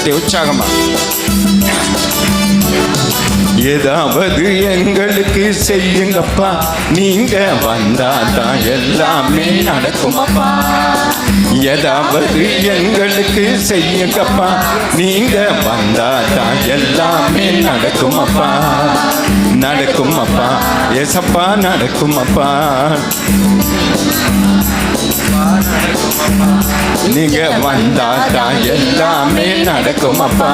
கரத்தட்டி உற்சாகமா ஏதாவது எங்களுக்கு செய்யுங்கப்பா. நீங்க வந்தாதான் எல்லாமே நடக்குமப்பா. ஏதாவது எங்களுக்கு செய்யுங்கப்பா. நீங்க வந்தாதான் எல்லாமே நடக்குமப்பா. நடக்குமப்பா. ஏசப்பா நடக்குமப்பா. நீங்க வந்தாதான் எல்லாமே நடக்கும் அப்பா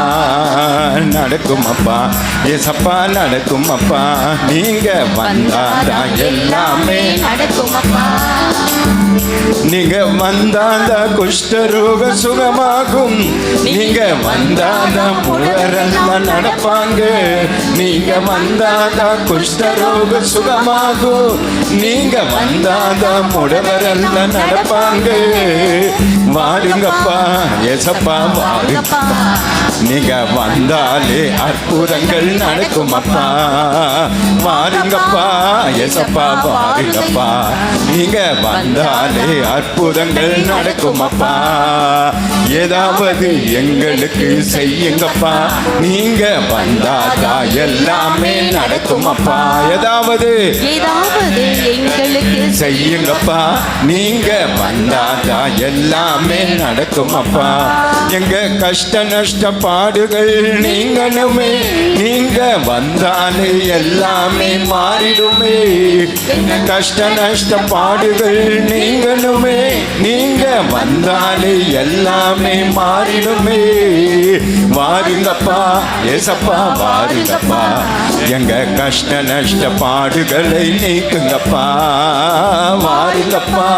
நடக்குமப்பா நடக்குமப்பா. ஏசப்பா நடக்குமப்பா. நீங்க வந்தாதான் எல்லாமே நடக்குமப்பா. நீங்க வந்தாத குஷ்டரோக சுகமாகும். நீங்க வந்தாத முழரெல்லாம் நடப்பாங்க. நீங்க வந்தாத குஷ்டரோக சுகமாகும். நீங்க வந்தாத முழவரெல்லாம் நடப்பாங்க. வாருங்கப்பா ஏசப்பா வாருங்கப்பா. நீங்க வந்தாலே அற்புதங்கள் நடக்குமப்பா. வாருங்கப்பா ஏசப்பா வாருங்கப்பா. நீங்க வந்தாலே அற்புதங்கள் நடக்குமப்பா. ஏதாவது எங்களுக்கு செய்யுங்கப்பா. நீங்க வந்தாதா எல்லாமே நடக்குமப்பா. ஏதாவது ஏதாவது எங்களுக்கு செய்யுங்கப்பா. நீங்க வந்தாதா எல்லாமே நடக்குமப்பா எங்க கஷ்ட நஷ்ட பாடுகள் நீங்களுமே நீங்க வந்தாலே எல்லாமே மாறிடுமே. எங்க கஷ்ட நஷ்ட பாடுகள் நீங்களுமே நீங்க வந்தாலே எல்லாமே மாறிடுமே. வாருங்கப்பா ஏசப்பா வாருங்கப்பா. எங்க கஷ்ட நஷ்ட பாடுகளை நீக்குங்கப்பா. வாருங்கப்பா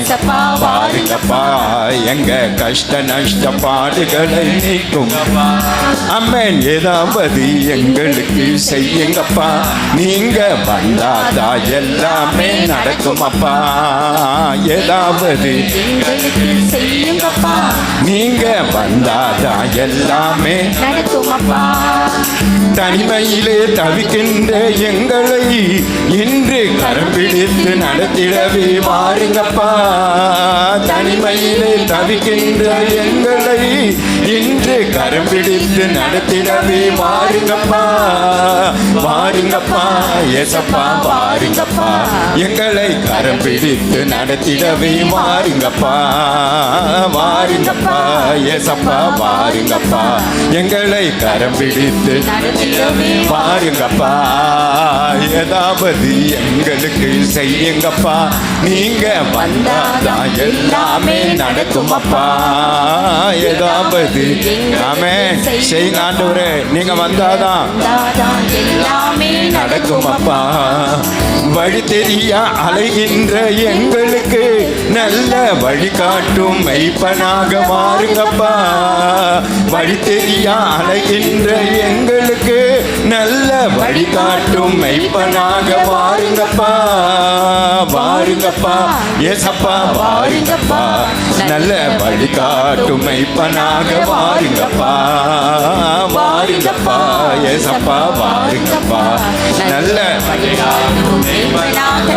ஏசப்பா வாருங்கப்பா எங்க கஷ்ட நஷ்ட பாடுகளை நீக்கும். அம்மன் ஏதாவது எங்களுக்கு செய்யுங்கப்பா. நீங்க வந்தாதா எல்லாமே நடக்குமப்பா. ஏதாவது செய்யுங்கப்பா. நீங்க வந்தாதா எல்லாமே நடக்குமப்பா. தனிமையிலே தவிக்கின்ற எங்களை இன்று கரம் பிடித்து நடத்திடவே வாருங்கப்பா. தனிமையிலே தவிக்கின்ற எங்கள் இன்று கரம் பிடித்து நடத்திடவே வாருங்கப்பா மாறுங்கப்பா எசப்பா மாறுங்கப்பா எங்களை கரம் பிடித்து நடத்திடவே வாருங்கப்பா மாறுங்கப்பா எசப்பா வாருங்கப்பா. எங்களை கரம் பிடித்து பாருங்கப்பா ஏதாவது எங்களுக்கு செய்யுங்கப்பா. நீங்க வந்தாதான் எல்லாமே நடக்குமப்பா. ஏதாவது ஆமே செய்யுங்க ஆண்டவரே நீங்க வந்தாதான் தாதான் எல்லாமே நடக்குமப்பா வழி தெரியா அலைகின்ற எங்களுக்கு நல்ல வழிகாட்டும் மெய்ப்பனாக மாறுங்கப்பா. வழி தெரியா அலைகின்ற எங்களுக்கு நல்ல வழிகாட்டும் மெய்ப்பனாக மாறுங்கப்பா. வாருங்கப்பா ஏசப்பா வாருங்கப்பா. நல்ல வழிகாட்டும் மெய்ப்பனாக வாருங்கப்பா வாருங்கப்பா ஏசப்பா பாருங்கப்பா நல்ல மேலாக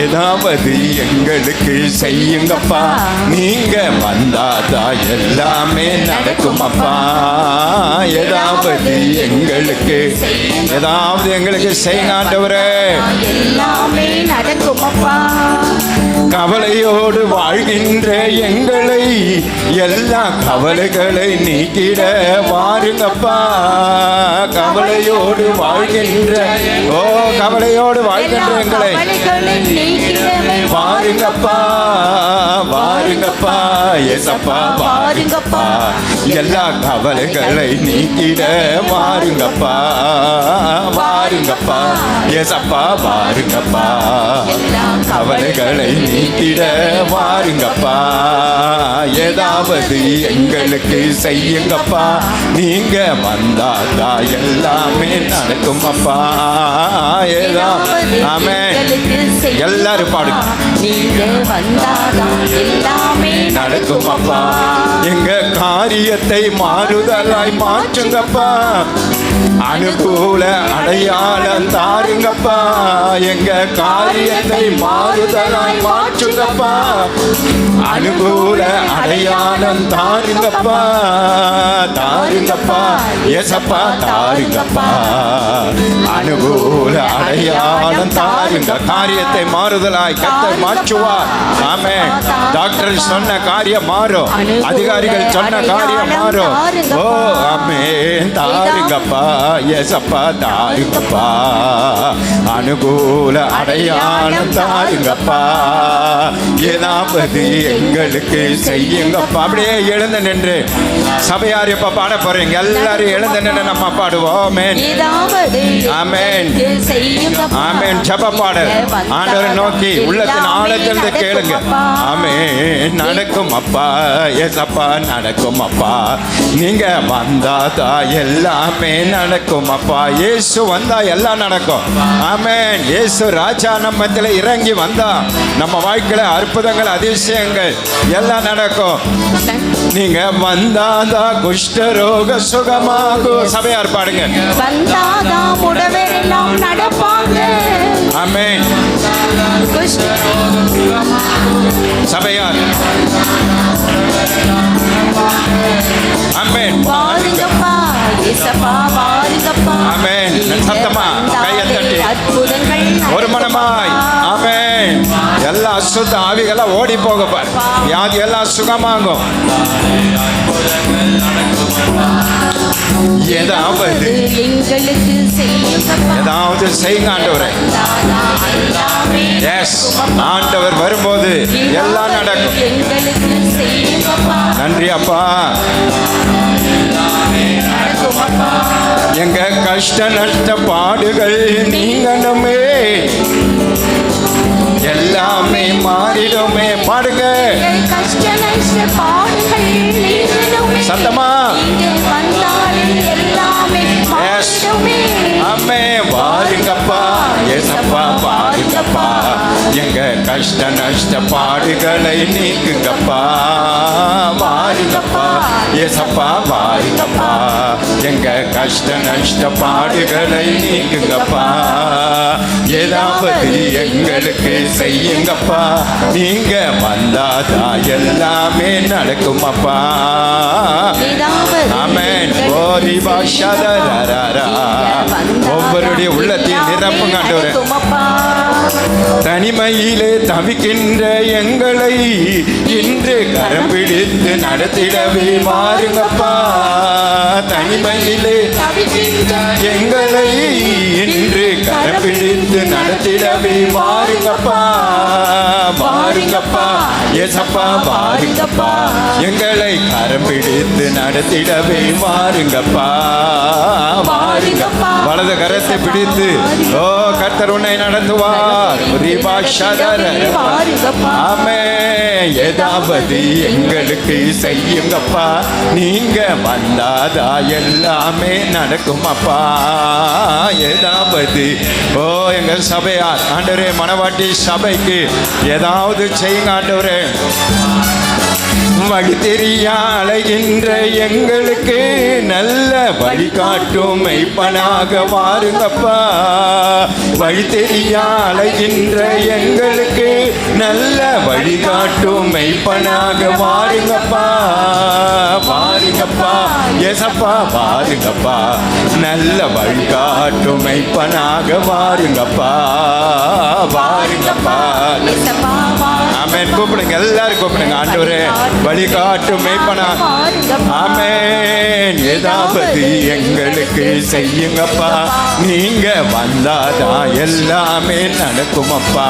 ஏதாவது எங்களுக்கு செய்யுங்கப்பா. நீங்க வந்தாதா எல்லாமே நடக்குமப்பா. ஏதாவது எங்களுக்கு ஏதாவது எங்களுக்கு செய்யுங்க ஆண்டவரே. எல்லாமே நடக்குமப்பா. கவலையோடு வாழ்கின்ற எங்களை எல்லா கவலைகளை நீக்கிட வாருங்கப்பா. கவலையோடு வாழ்கின்ற ஓ கவலையோடு வாழ்கின்ற எங்களை வாருங்கப்பா வாருங்கப்பா ஏசப்பா வாருங்கப்பா. எல்லா கவலைகளை நீக்கிட வாருங்கப்பா வாருங்கப்பா. ஏசப்பா வாருங்கப்பா. கவலைகளை நீக்கிட வாருங்கப்பா. ஏதாவது எங்களுக்கு செய்யுங்கப்பா. நீங்க வந்தாதா எல்லாமே நடக்குமப்பா. ஏதாவது ஆமே. எல்லாரும் பாடுங்க நீங்க வந்தாதான் எல்லாமே நடக்குமப்பா. எங்க காரியத்தை மாறுதலாய் மாற்றுங்கப்பா. அனுகூல அடையாளம் தாருங்கப்பா. எங்க காரியத்தை மாறுதலாய் மாற்று மாற்றுங்கப்பா. அனுகூல அடையாளம் தாருங்கப்பா. தாருங்கப்பா ஏசப்பா தாருங்கப்பா. அனுகூல அடையாளம் தாருங்க. காரியத்தை மாறுதலாய் கத்தர் மாற்றுவார். ஆமே டாக்டர் சொன்ன காரியம் மாறும். அதிகாரிகள் சொன்ன காரியம் மாறும். ஓ ஆமே தாருங்கப்பா. ஏசப்பா தாருங்கப்பா அனுகூல அடையாளம் தாருங்கப்பா ஏதாவது எங்களுக்கு செய்யுங்கப்பா. அப்படியே எழுந்து நின்று சபையார் இப்ப பாட போறீங்க. எல்லாரும் எழுந்து நின்று நம்ம பாடுவோம். ஆமென். ஆமென். ஜப பாடல். ஆண்டவரை நோக்கி உள்ளத்தின் ஆழத்திலிருந்து கேளுங்க. ஆமென் நடக்கும் அப்பா ஏசப்பா நடக்கும் அப்பா நீங்க வந்தாதா எல்லாமே நடக்கும். அப்பா இயேசு வந்தா எல்லாம் நடக்கும். ஆமென். இயேசு ராஜா நம்மத்துல இறங்கி வந்தா நம்ம வாழ்க்கையில அற்புதங்கள் அதிசயங்கள் எல்லாம் நடக்கும். நீங்க வந்தாதா குஷ்டரோக சுகமாகும் சபையார் பாடுங்க வந்தாதான் முடவரெல்லாம் நடப்பாங்க. ஆமென். சபையார். ஆமென். சத்தமா, கையை தட்டி. ஒரு மனமாய் எல்லா அசுத்த ஆவிகளாம் ஓடி போக பார். வியாதி எல்லாம் சுகமாகும். ஏதாவது ஏதாவது செய்யுங்க ஆண்டவரே. எல்லாமே எஸ் ஆண்டவர் வரும்போது எல்லாம் நடக்கும். நன்றி அப்பா. எங்க கஷ்ட நஷ்ட பாடுகள் நீங்கணுமே எல்லாமே மாறிடுமே பாடுங்க சத்தமா. ஏசப்பா வாருங்கப்பா எங்க கஷ்ட நஷ்ட பாடுகளை நீக்குங்கப்பா. வாருங்கப்பா. ஏசப்பா வாருங்கப்பா. எங்க கஷ்ட நஷ்ட பாடுகளை நீக்குங்கப்பா. ஏதாவது எங்களுக்கு செய்யுங்கப்பா. நீங்க வந்தாதா எல்லாமே நடக்குமப்பா. ஆமென். ஓரி பாஷாதரரரா. ஒவ்வொருடைய உள்ளத்தையும் நிரப்புங்க ஆண்டவரே. தனிமையிலே தவிக்கின்ற எங்களை இன்று கரம் பிடித்து நடத்திடவே மாறுங்கப்பா. தனிமையிலே தவிக்கின்ற எங்களை இன்று கரம் பிடித்து நடத்திடவே மாறுங்கப்பா. மாறுங்கப்பா. ஏசப்பா மாறுங்கப்பா எங்களை கரம் பிடித்து நடத்திடவே மாறுங்கப்பா மாறுங்கப்பா வலது கரத்தை பிடித்து ஓ கர்த்தர் உன்னை நடத்துவார். பாருங்கப்பா ஆமே ஏதாவது எங்களுக்கு செய்யுங்கப்பா. நீங்க வந்தாதா எல்லாமே நடக்குமப்பா. ஏதாவது ஓ எங்க சபையார் ஆண்டவரே மணவாட்டி சபைக்கு ஏதாவது செய்யுங்க ஆண்டவரே. வழி தெரியா அலைகின்ற எங்களுக்கு நல்ல வழிகாட்டும் மெய்ப்பனாக வாருங்கப்பா. வழி தெரியா அலைகின்ற எங்களுக்கு நல்ல வழிகாட்டும் மெய்ப்பனாக வாருங்கப்பா. வாருங்கப்பா. எசப்பா வாருங்கப்பா. நல்ல வழிகாட்டும் மெய்ப்பனாக வாருங்கப்பா. வாருங்கப்பா. ஆமென் கூப்பிடுங்க எல்லாரும் கூப்பிடுங்க. ஆண்டவரே வழிகாட்டு மேய்ப்பனா. ஆமென். ஏதாவது எங்களுக்கு செய்யுங்கப்பா. நீங்க வந்தாதா எல்லாமே நடக்குமப்பா.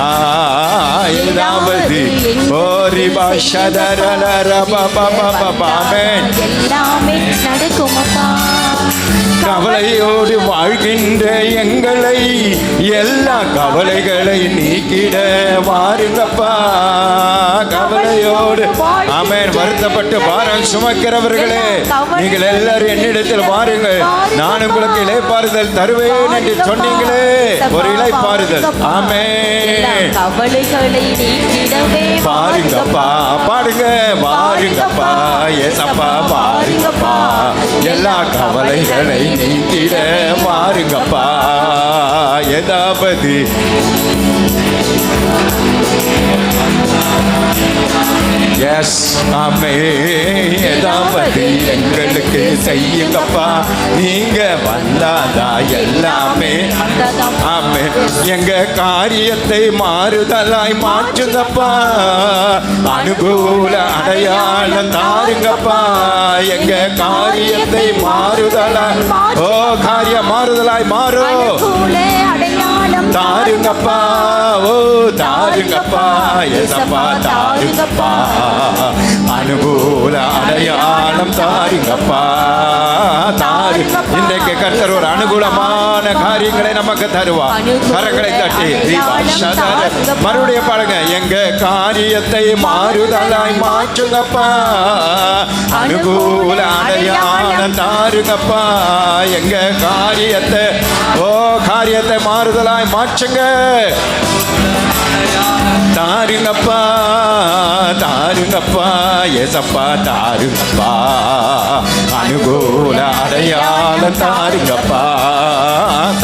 ஏதாவது ஓரி பாஷதரலரபபபபபேன் எல்லாமே நடக்குமப்பா. கவலையோடு வாழ்கின்ற எங்களை எல்லா கவலைகளை நீக்கிட வாருங்கப்பா. ஆமென். வருத்தப்பட்டு பாரம் சுமக்கிறவர்களே நீங்கள் எல்லாரும் என்னிடத்தில் வாருங்கள். நான் உங்களுக்கு இலைப்பாறுதல் தருவேன் என்று சொன்னீங்களே ஒரு இலைப்பாறுதல் எல்லா பாருங்கப்பா பாருங்க பாருங்கப்பா ஏசப்பா பாருங்கப்பா. எல்லா கவலைகளை நீக்கிட பாருங்கப்பா. ஏதாவது எஸ் ஆமே ஏதாவது எங்களுக்கு செய்யுங்கப்பா. நீங்க வந்தாதா எல்லாமே. ஆமே எங்க காரியத்தை மாறுதலாய் மாற்றுங்கப்பா. அனுகூல அடையாளம் தாருங்கப்பா. எங்க காரியத்தை மாறுதலாய் ஓ காரியம் மாறுதலாய் மாறும். தாருங்கப்பா. ஓ தாருங்கப்பா எசப்பா தாருங்கப்பா. அனுகூல அடையாளம் தாருங்கப்பா. தாரு இன்றைக்கு கர்த்தர் ஒரு அனுகூலமான காரியங்களை நமக்கு தருவார். கரங்களை தட்டி. மறுபடியும் பாருங்க எங்க காரியத்தை மாறுதலாய் மாற்றுங்கப்பா. அனுகூல அடையாளம் தாருங்கப்பா. எங்க காரியத்தை ஓ காரியத்தை மாறுதலாய் மாற்றுங்க. தாருங்கப்பா தாருங்கப்பா எசப்பா தாருங்கப்பா. அனுகூல அடையாளம் தாருங்கப்பா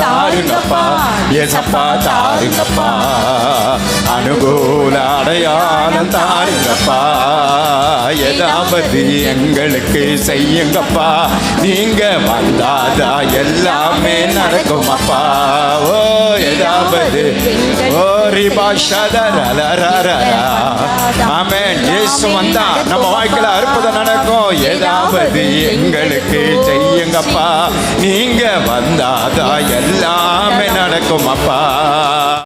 தாருங்கப்பா எசப்பா தாருங்கப்பா அனுகூல அடையாளம் தாருங்கப்பா ஏதாவது எங்களுக்கு செய்யுங்கப்பா நீங்க வந்தாதா எல்லாமே நடக்குமப்பா. ஓ ஏதாவது ஓரி ரிபாஷதரலரரரா. இயேசு வந்தா நம்ம வாழ்க்கையில அற்புதம் நடக்கும். ஏதாவது எங்க எங்களுக்கு செய்யுங்கப்பா. நீங்க வந்தாதா எல்லாமே நடக்கும் அப்பா